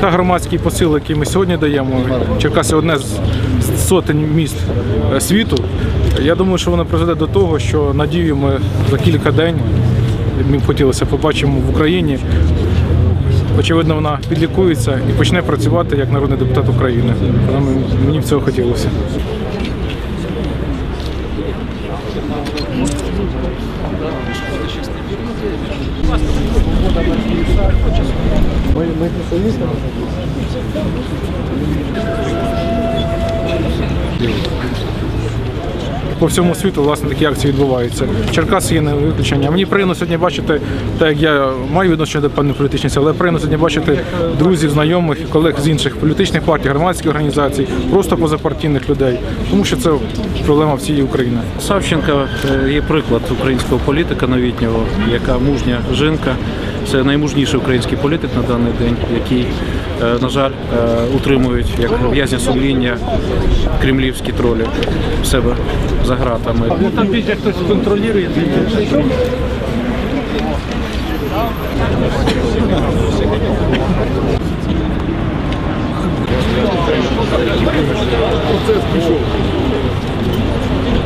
Та громадський посил, який ми сьогодні даємо, Черкаси одне з сотень міст е, світу. Я думаю, що воно призведе до того, що надію ми за кілька день, ми хотілося, побачимо в Україні. Очевидно, вона підлікується і почне працювати як народний депутат України. Мені б цього хотілося. Thank you. Митний союз. По всьому світу власне такі акції відбуваються. Черкаси є не виключення. Мені приємно сьогодні бачити, так як я маю відношення до певної політичної сили, але приємно сьогодні бачити друзів, знайомих і колег з інших політичних партій, громадських організацій, просто позапартійних людей, тому що це проблема всієї України. Савченка е, є приклад українського політика новітнього, яка мужня жінка. Це наймужніший український політик на даний день, який, е, на жаль, е, утримують як в'язня сумління кремлівські тролі в себе за гратами. Там після хтось контролює. Процес пішов.